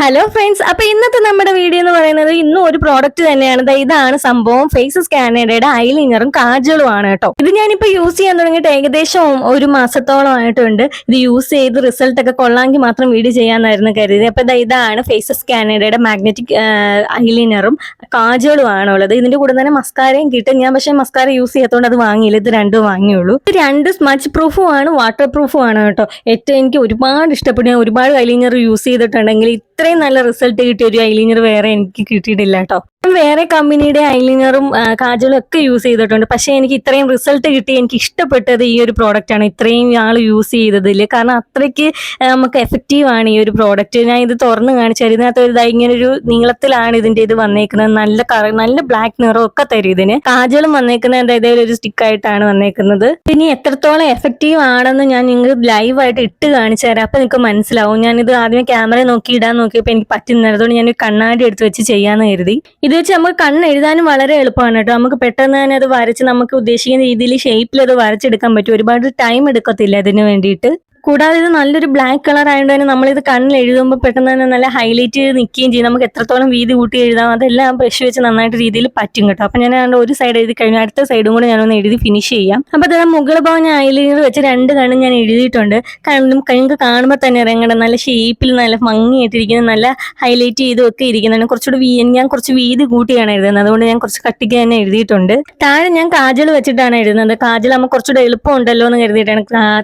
Hello friends അപ്പൊ ഇന്നത്തെ നമ്മുടെ വീഡിയോ എന്ന് പറയുന്നത് ഇന്നും ഒരു പ്രോഡക്റ്റ് തന്നെയാണ്. ഇതാണ് സംഭവം. ഫേസ് സ്കാനഡയുടെ ഐലിനറും കാജുകളും ആണ് കേട്ടോ. ഇത് ഞാനിപ്പോ യൂസ് ചെയ്യാൻ തുടങ്ങിയിട്ട് ഏകദേശം ഒരു മാസത്തോളം ആയിട്ടുണ്ട്. ഇത് യൂസ് ചെയ്ത് റിസൾട്ട് ഒക്കെ കൊള്ളാമെങ്കിൽ മാത്രം വീഡിയോ ചെയ്യാന്നായിരുന്നു കരുതി അപ്പൊ ഇതാണ് ഫേസ് സ്കാനഡയുടെ മാഗ്നറ്റിക് ഐലിനറും കാജുകളും ആണുള്ളത് ഇതിന്റെ കൂടെ തന്നെ മസ്കാരയും കിട്ടും. ഞാൻ പക്ഷേ മസ്കാര യൂസ് ചെയ്യാത്തതുകൊണ്ട് അത് വാങ്ങിയില്ല. ഇത് രണ്ടും വാങ്ങിയുള്ളൂ. ഇത് രണ്ട് സ്മച്ച് പ്രൂഫും ആണ് വാട്ടർ പ്രൂഫും ആണ് കേട്ടോ. ഏറ്റവും എനിക്ക് ഒരുപാട് ഇഷ്ടപ്പെട്ടു. ഞാൻ ഒരുപാട് ഐലിനർ യൂസ് ചെയ്തിട്ടുണ്ടെങ്കിൽ ഇത്രയും നല്ല റിസൾട്ട് കിട്ടിയ ഒരു ഐലിനർ വേറെ എനിക്ക് കിട്ടിയിട്ടില്ല കേട്ടോ. വേറെ കമ്പനിയുടെ ഐലിനറും കാജലും ഒക്കെ യൂസ് ചെയ്തിട്ടുണ്ട്. പക്ഷേ എനിക്ക് ഇത്രയും റിസൾട്ട് കിട്ടി എനിക്ക് ഇഷ്ടപ്പെട്ടത് ഈ ഒരു പ്രോഡക്റ്റ് ആണ്. ഇത്രയും ആൾ യൂസ് ചെയ്തതിൽ കാരണം അത്രയ്ക്ക് നമുക്ക് എഫക്റ്റീവ് ആണ് ഈ ഒരു പ്രോഡക്റ്റ് ഞാൻ ഇത് തുറന്ന് കാണിച്ചാൽ ഇതിനകത്ത് ഒരു ഇങ്ങനെ ഒരു നീളത്തിലാണ് ഇതിന്റെ ഇത് വന്നേക്കുന്നത്. നല്ല കറ നല്ല ബ്ലാക്ക് നിറം ഒക്കെ തരും ഇതിന്. കാജലും വന്നേക്കുന്നത് ഏതായാലും ഒരു സ്റ്റിക്ക് ആയിട്ടാണ് വന്നേക്കുന്നത്. ഇനി എത്രത്തോളം എഫക്റ്റീവ് ആണെന്ന് ഞാൻ നിങ്ങൾക്ക് ലൈവായിട്ട് ഇട്ട് കാണിച്ചു തരാം. അപ്പൊ നിങ്ങൾക്ക് മനസ്സിലാവും. ഞാനിത് ആദ്യമേ ക്യാമറ നോക്കി ഇടാൻ നോക്കിയപ്പോൾ എനിക്ക് പറ്റുന്നതുകൊണ്ട് ഞാൻ ഒരു കണ്ണാടി എടുത്ത് വെച്ച് ചെയ്യാന്ന് കരുതി. ഇത് വെച്ച് നമുക്ക് കണ്ണ് എഴുതാനും വളരെ എളുപ്പമാണ് കേട്ടോ. നമുക്ക് പെട്ടെന്ന് തന്നെ അത് വരച്ച് നമുക്ക് ഉദ്ദേശിക്കുന്ന രീതിയിൽ ഷേപ്പിൽ അത് വരച്ചെടുക്കാൻ പറ്റും. ഒരുപാട് ടൈം എടുക്കത്തില്ല അതിന് വേണ്ടിയിട്ട്. കൂടാതെ ഇത് നല്ലൊരു ബ്ലാക്ക് കളർ ആയതുകൊണ്ട് തന്നെ നമ്മളിത് കണ്ണിൽ എഴുതുമ്പോൾ പെട്ടെന്ന് തന്നെ നല്ല ഹൈലൈറ്റ് ചെയ്ത് നിൽക്കുകയും ചെയ്യും. നമുക്ക് എത്രത്തോളം വീതി കൂട്ടി എഴുതാം അതെല്ലാം ബ്രഷ് വെച്ച് നന്നായിട്ട് രീതിയിൽ പറ്റും കേട്ടോ. അപ്പം ഞാൻ ഒരു സൈഡ് എഴുതി കഴിഞ്ഞു. അടുത്ത സൈഡും കൂടെ ഞാനൊന്ന് എഴുതി ഫിനിഷ് ചെയ്യാം. അപ്പം അത് മുകൾ ഭാഗം ഞാൻ ഐലൈനർ വെച്ച് രണ്ട് കണ്ണും ഞാൻ എഴുതിയിട്ടുണ്ട്. കണ്ണും നിങ്ങൾക്ക് കാണുമ്പോൾ തന്നെ ഇറങ്ങണം നല്ല ഷേപ്പിൽ നല്ല ഭംഗിയായിട്ടിരിക്കുന്ന നല്ല ഹൈലൈറ്റ് ചെയ്തും ഒക്കെ ഇരിക്കുന്നതാണ് കുറച്ചുകൂടി വീ ഞാൻ കുറച്ച് വീതി കൂട്ടിയാണ് എഴുതുന്നത്. അതുകൊണ്ട് ഞാൻ കുറച്ച് കട്ടിക്ക് തന്നെ എഴുതിയിട്ടുണ്ട്. താഴെ ഞാൻ കാജൽ വെച്ചിട്ടാണ് എഴുതുന്നത്. കാജൽ ആകുമ്പോൾ കുറച്ചുകൂടെ എളുപ്പം ഉണ്ടല്ലോ എന്ന് കരുതിയിട്ടാണ്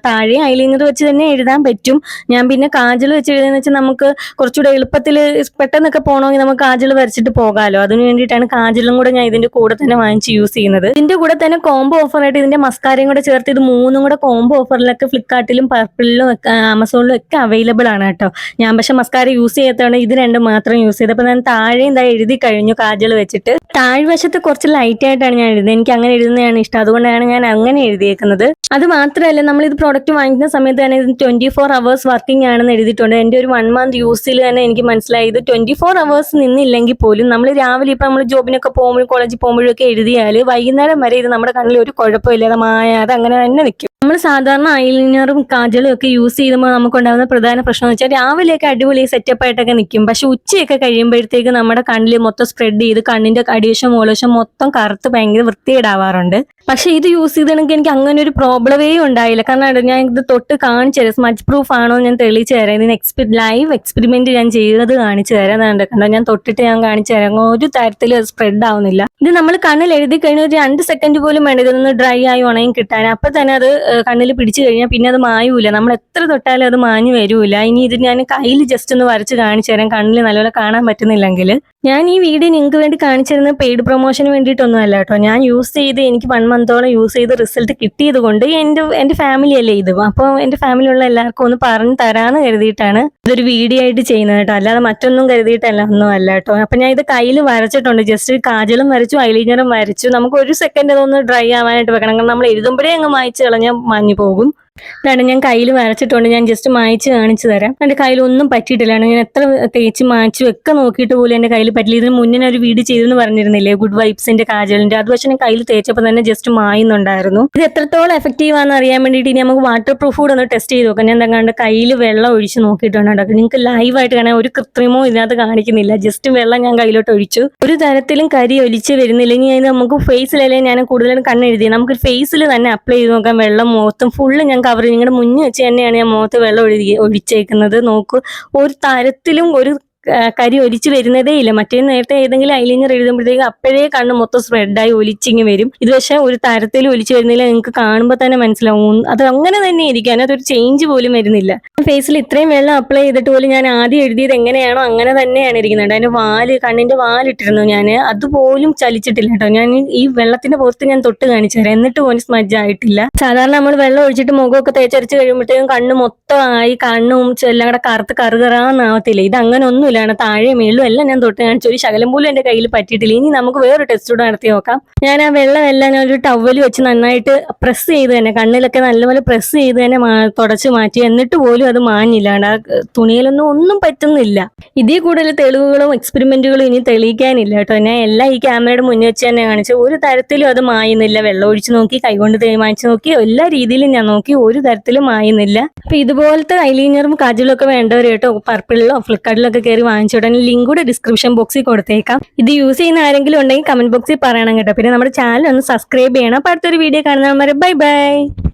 താഴെ ഐലൈനർ വെച്ച് തന്നെ എഴുതാൻ പറ്റും. ഞാൻ പിന്നെ കാജൽ വെച്ച് എഴുതുന്ന വെച്ചാൽ നമുക്ക് കുറച്ചുകൂടെ എളുപ്പത്തിൽ പെട്ടെന്നൊക്കെ പോകണമെങ്കിൽ നമുക്ക് കാജൽ വരച്ചിട്ട് പോകാമല്ലോ അതിന് വേണ്ടിയിട്ടാണ് കാജലും കൂടെ ഞാൻ ഇതിന്റെ കൂടെ തന്നെ വാങ്ങിച്ച് യൂസ് ചെയ്യുന്നത്. ഇതിന്റെ കൂടെ തന്നെ കോംബോ ഓഫറായിട്ട് ഇതിന്റെ മസ്കാരയും കൂടെ ചേർത്ത് ഇത് മൂന്നും കൂടെ കോംബോ ഓഫറിലൊക്കെ ഫ്ലിപ്കാർട്ടിലും പർപ്പിളിലും ആമസോണിലും ഒക്കെ അവൈലബിൾ ആണ് കേട്ടോ. ഞാൻ പക്ഷെ മസ്കാര യൂസ് ചെയ്യാത്തതാണ് ഇത് രണ്ടും മാത്രം യൂസ് ചെയ്തത്. അപ്പൊ ഞാൻ താഴെ എന്താ എഴുതി കഴിഞ്ഞു കാജൽ വെച്ചിട്ട്. താഴ്വശത്ത് കുറച്ച് ലൈറ്റ് ആയിട്ടാണ് ഞാൻ എഴുതുന്നത്. എനിക്ക് അങ്ങനെ എഴുതുന്നതാണ് ഇഷ്ടം. അതുകൊണ്ടാണ് ഞാൻ അങ്ങനെ എഴുതിയേക്കുന്നത്. അത് മാത്രമല്ല നമ്മൾ ഇത് പ്രോഡക്റ്റ് വാങ്ങിക്കുന്ന സമയത്ത് തന്നെ ഇത് ട്വന്റി ഫോർ അവേഴ്സ് വർക്കിംഗ് ആണെന്ന് എഴുതിയിട്ടുണ്ട്. എന്റെ ഒരു വൺ മന്ത് യൂസിൽ തന്നെ എനിക്ക് മനസ്സിലായി. ഇത് ട്വന്റി ഫോർ അവേഴ്സ് നിന്നില്ലെങ്കിൽ പോലും നമ്മൾ രാവിലെ ഇപ്പം നമ്മൾ ജോബിനൊക്കെ പോകുമ്പോഴും കോളേജിൽ പോകുമ്പോഴും ഒക്കെ എഴുതിയാൽ വൈകുന്നേരം വരെ ഇത് നമ്മുടെ കണ്ണിൽ ഒരു കുഴപ്പമില്ലാതെ മായാതെ അങ്ങനെ തന്നെ നിൽക്കും നമ്മൾ സാധാരണ ഐലൈനറും കാജലും ഒക്കെ യൂസ് ചെയ്യുമ്പോൾ നമുക്കുണ്ടാകുന്ന പ്രധാന പ്രശ്നം എന്ന് വെച്ചാൽ രാവിലെയൊക്കെ അടിപൊളി സെറ്റപ്പ് ആയിട്ടൊക്കെ നിൽക്കും പക്ഷെ ഉച്ചയൊക്കെ കഴിയുമ്പോഴത്തേക്ക് നമ്മുടെ കണ്ണിൽ മൊത്തം സ്പ്രെഡ് ചെയ്ത് കണ്ണിന്റെ അടിവശം മൂലവശം മൊത്തം കറുത്ത് ഭയങ്കര വൃത്തിയിടാവാറുണ്ട് പക്ഷെ ഇത് യൂസ് ചെയ്തെങ്കിൽ എനിക്ക് അങ്ങനെ ഒരു പ്രോബ്ലമേ ഉണ്ടായില്ല. കാരണം ഞാൻ ഇത് തൊട്ട് കാണിച്ചു തരാം. സ്മച്ച് പ്രൂഫ് ആണോ ഞാൻ തെളിയിച്ചു തരാം. ഇതിന് എക്സ്പി ലൈവ് എക്സ്പെരിമെന്റ് ഞാൻ ചെയ്തത് കാണിച്ചു തരാം കണ്ടോ? ഞാൻ തൊട്ടിട്ട് ഞാൻ കാണിച്ചു തരാം. ഒരു തരത്തിലും സ്പ്രെഡ് ആവുന്നില്ല. ഇത് നമ്മൾ കണ്ണിൽ എഴുതി കഴിഞ്ഞ ഒരു രണ്ട് സെക്കൻഡ് പോലും വേണ്ട. ഇതൊന്ന് ഡ്രൈ ആയി ഉണയും കിട്ടാൻ. അപ്പൊ തന്നെ അത് കണ്ണിൽ പിടിച്ചു കഴിഞ്ഞാൽ പിന്നെ അത് മായൂല. നമ്മൾ എത്ര തൊട്ടാലും അത് മാഞ്ഞു വരൂല. ഇനി ഇത് ഞാൻ കയ്യിൽ ജസ്റ്റ് ഒന്ന് വരച്ച് കാണിച്ചു തരാം. കണ്ണിൽ നല്ലപോലെ കാണാൻ പറ്റുന്നില്ലെങ്കിൽ ഞാൻ ഈ വീഡിയോ നിങ്ങൾക്ക് വേണ്ടി കാണിച്ചു തരുന്നത് പെയ്ഡ് പ്രൊമോഷന് വേണ്ടിയിട്ടൊന്നും അല്ല കേട്ടോ. ഞാൻ യൂസ് ചെയ്ത് എനിക്ക് വൺ മന്തോളം യൂസ് ചെയ്ത് റിസൾട്ട് കിട്ടിയത് കൊണ്ട് എന്റെ എന്റെ ഫാമിലി അല്ലേ ഇത്? അപ്പോൾ എന്റെ ഫാമിലിയുള്ള എല്ലാവർക്കും ഒന്ന് പറഞ്ഞു തരാന്ന് കരുതിയിട്ടാണ് ഇതൊരു വീഡിയോ ആയിട്ട് ചെയ്യുന്നത് കേട്ടോ. അല്ലാതെ മറ്റൊന്നും കരുതിയിട്ടല്ല ഒന്നും അല്ല കേട്ടോ. അപ്പൊ ഞാൻ ഇത് കയ്യിൽ വരച്ചിട്ടുണ്ട്. ജസ്റ്റ് കാജലും വരച്ചു ഐലൈനറും വരച്ചു. നമുക്ക് ഒരു സെക്കൻഡ് അതൊന്ന് ഡ്രൈ ആവാനായിട്ട് വെക്കണം. കാരണം നമ്മൾ എഴുതുമ്പോഴേ അങ്ങ് മായ്ച്ച് കളഞ്ഞാൽ മാഞ്ഞു പോകും. ഇതാണ് ഞാൻ കയ്യിൽ വരച്ചിട്ടുണ്ട്. ഞാൻ ജസ്റ്റ് മായ്ച്ച് കാണിച്ചു തരാം. എന്റെ കയ്യിൽ ഒന്നും പറ്റിയിട്ടില്ല. ഞാൻ എത്ര തേച്ച് മായ്ച്ചു ഒക്കെ നോക്കിയിട്ട് പോലും എന്റെ കയ്യിൽ പറ്റില്ല. ഇതിന് മുന്നേ ഒരു വീട് ചെയ്തെന്ന് പറഞ്ഞിരുന്നില്ലേ? ഗുഡ് വൈബ്സിന്റെ കാജലിന്റെ അത് പക്ഷേ ഞാൻ കയ്യിൽ തേച്ചപ്പോൾ തന്നെ ജസ്റ്റ് മായുന്നുണ്ടായിരുന്നു. ഇത് എത്രത്തോളം എഫക്റ്റീവ് ആണെന്ന് അറിയാൻ വേണ്ടിയിട്ട് ഇനി നമുക്ക് വാട്ടർ പ്രൂഫ് കൂടെ ഒന്ന് ടെസ്റ്റ് ചെയ്ത് നോക്കാം. ഞാൻ എന്താ കയ്യിൽ വെള്ളം ഒഴിച്ച് നോക്കിയിട്ടുണ്ട് നിങ്ങൾക്ക് ലൈവായിട്ട് കാണാൻ ഒരു കൃത്രിമവും ഇതിനകത്ത് കാണിക്കുന്നില്ല. ജസ്റ്റ് വെള്ളം ഞാൻ കയ്യിലോട്ട് ഒഴിച്ചു. ഒരു തരത്തിലും കരി ഒലിച്ച് വരുന്നില്ല. ഇനി അത് നമുക്ക് ഫേസിലല്ലേ ഞാൻ കൂടുതലും കണ്ണെഴുതി നമുക്ക് ഫേസിൽ തന്നെ അപ്ലൈ ചെയ്ത് നോക്കാം. വെള്ളം മുഖത്തും ഫുള്ള് ഞാൻ കവർ നിങ്ങളുടെ മുന്നിൽ വെച്ച് തന്നെയാണ് ഞാൻ മുഖത്ത് വെള്ളം ഒഴുകി ഒഴിച്ചേക്കുന്നത്. നോക്കൂ ഒരു തരത്തിലും ഒരു കരി ഒലിച്ചു വരുന്നതേ ഇല്ല. മറ്റേ നേരത്തെ ഏതെങ്കിലും ഐലൈനർ എഴുതുമ്പോഴത്തേക്ക് അപ്പോഴേ കണ്ണ് മൊത്തം സ്പ്രെഡായി ഒലിച്ചിങ്ങി വരും. ഇത് പക്ഷേ ഒരു തരത്തിൽ ഒലിച്ചു വരുന്നില്ല. നിങ്ങൾക്ക് കാണുമ്പോൾ തന്നെ മനസ്സിലാവും. അത് അങ്ങനെ തന്നെ ഇരിക്കും. അതിനകത്ത് ഒരു ചേഞ്ച് പോലും വരുന്നില്ല. ഫേസിൽ ഇത്രയും വെള്ളം അപ്ലൈ ചെയ്തിട്ട് പോലും ഞാൻ ആദ്യം എഴുതിയത് എങ്ങനെയാണോ അങ്ങനെ തന്നെയാണ് ഇരിക്കുന്നത്. അതിന്റെ വാൽ കണ്ണിന്റെ വാലിട്ടിരുന്നു ഞാൻ അതുപോലും ചലിച്ചിട്ടില്ല കേട്ടോ. ഞാൻ ഈ- വെള്ളത്തിന്റെ പുറത്ത് ഞാൻ തൊട്ട് കാണിച്ചു തരാം. എന്നിട്ട് പോലും സ്മജ് ആയിട്ടില്ല. സാധാരണ നമ്മൾ വെള്ളം ഒഴിച്ചിട്ട് മുഖമൊക്കെ തേച്ചരച്ച് കഴിയുമ്പോഴത്തേക്കും കണ്ണ് മൊത്തമായി കണ്ണും എല്ലാം കൂടെ കറുത്ത് കറുകറാന്നാവത്തില്ല. ഇത് അങ്ങനെ ഒന്നുമില്ലാണ് താഴെ മേളിലും എല്ലാം ഞാൻ തൊട്ട് കാണിച്ചു ഒരു ശകലം പോലും എന്റെ കയ്യിൽ പറ്റിയിട്ടില്ല. ഇനി നമുക്ക് വേറെ ടെസ്റ്റ് കൂടെ നടത്തി നോക്കാം. ഞാൻ ആ വെള്ളം എല്ലാം ഞാൻ ഒരു ടവൽ വെച്ച് നന്നായിട്ട് പ്രസ് ചെയ്ത് തന്നെ കണ്ണിലൊക്കെ നല്ലപോലെ പ്രസ് ചെയ്ത് തന്നെ തുടച്ചു മാറ്റി എന്നിട്ട് പോലും അത് മാഞ്ഞില്ലാണ്ട് ആ തുണിയിലൊന്നും ഒന്നും പറ്റുന്നില്ല. ഇതിൽ കൂടുതൽ തെളിവുകളും എക്സ്പെരിമെന്റുകളും ഇനി തെളിയിക്കാനില്ല കേട്ടോ. ഞാൻ എല്ലാം ഈ ക്യാമറയുടെ മുന്നിൽ വെച്ച് തന്നെ കാണിച്ചു ഒരു തരത്തിലും അത് മായുന്നില്ല. വെള്ളം ഒഴിച്ചു നോക്കി കൈകൊണ്ട് തേമാനിച്ച് നോക്കി എല്ലാ രീതിയിലും ഞാൻ നോക്കി ഒരു തരത്തിലും മായുന്നില്ല. അപ്പൊ ഇതുപോലത്തെ ഐലൈനറും കാജലും ഒക്കെ വേണ്ടവർ കേട്ടോ പർപ്പിളിലോ ഫ്ലിപ്കാർട്ടിലൊക്കെ കയറി വാങ്ങിച്ചു ഉടനെ ലിങ്ക് കൂടെ ഡിസ്ക്രിപ്ഷൻ ബോക്സിൽ കൊടുത്തേക്കാം. ഇത് യൂസ് ചെയ്യുന്ന ആരെങ്കിലും ഉണ്ടെങ്കിൽ കമന്റ് ബോക്സിൽ പറയണം കേട്ടോ. പിന്നെ നമ്മുടെ ചാനൽ ഒന്ന് സബ്സ്ക്രൈബ് ചെയ്യണം. അപ്പോൾ അടുത്തൊരു വീഡിയോ കാണുന്നവരെ ബൈ ബൈ